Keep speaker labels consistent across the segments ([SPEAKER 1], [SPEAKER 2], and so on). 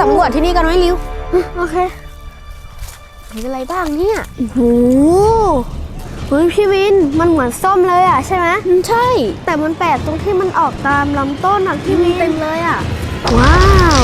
[SPEAKER 1] สำรวจที่นี่กันไหมริว
[SPEAKER 2] โอเคมีอะไรบ้างเนี่ย
[SPEAKER 1] โอ้โห
[SPEAKER 2] เฮ้ยพี่วินมันเหมือนส้มเลยอะใช่ไหม
[SPEAKER 1] ใช่
[SPEAKER 2] แต่มันแปลกตรงที่มันออกตามลำต้นอะพี่วินเต็มเลยอะ
[SPEAKER 1] ว้าว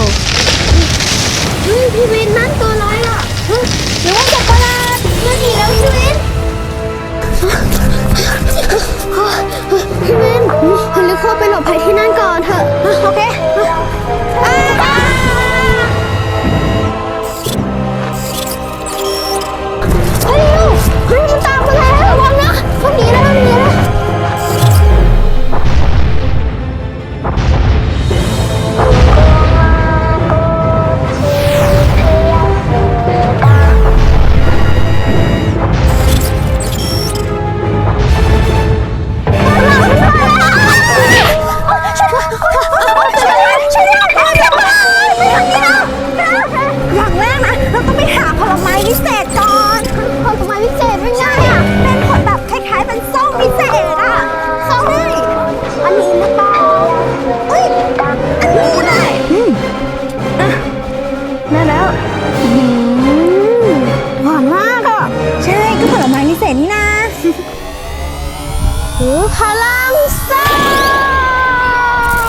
[SPEAKER 1] หือ
[SPEAKER 2] พลัง
[SPEAKER 1] ส้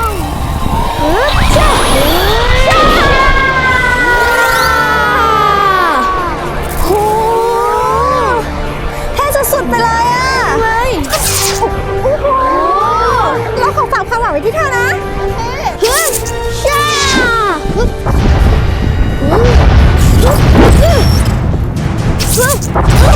[SPEAKER 1] มเอ
[SPEAKER 2] อจ้า
[SPEAKER 1] หือ
[SPEAKER 2] จ้าโห
[SPEAKER 1] แท้สุดๆไปเลยอะ
[SPEAKER 2] เลย
[SPEAKER 1] โอ้โหเราของฝากความหวังไว้ที่เธอนะ
[SPEAKER 2] เฮ้ยจ้าฮึบฮึบฮึบฮึบฮึ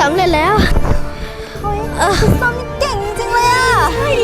[SPEAKER 2] สำเร็จแล้ว
[SPEAKER 1] เฮ้ยคุณส้มนี่เก่งจริงๆเลยอะ
[SPEAKER 2] โหเหนื่อยเลยนะเนี่ย
[SPEAKER 1] ใช่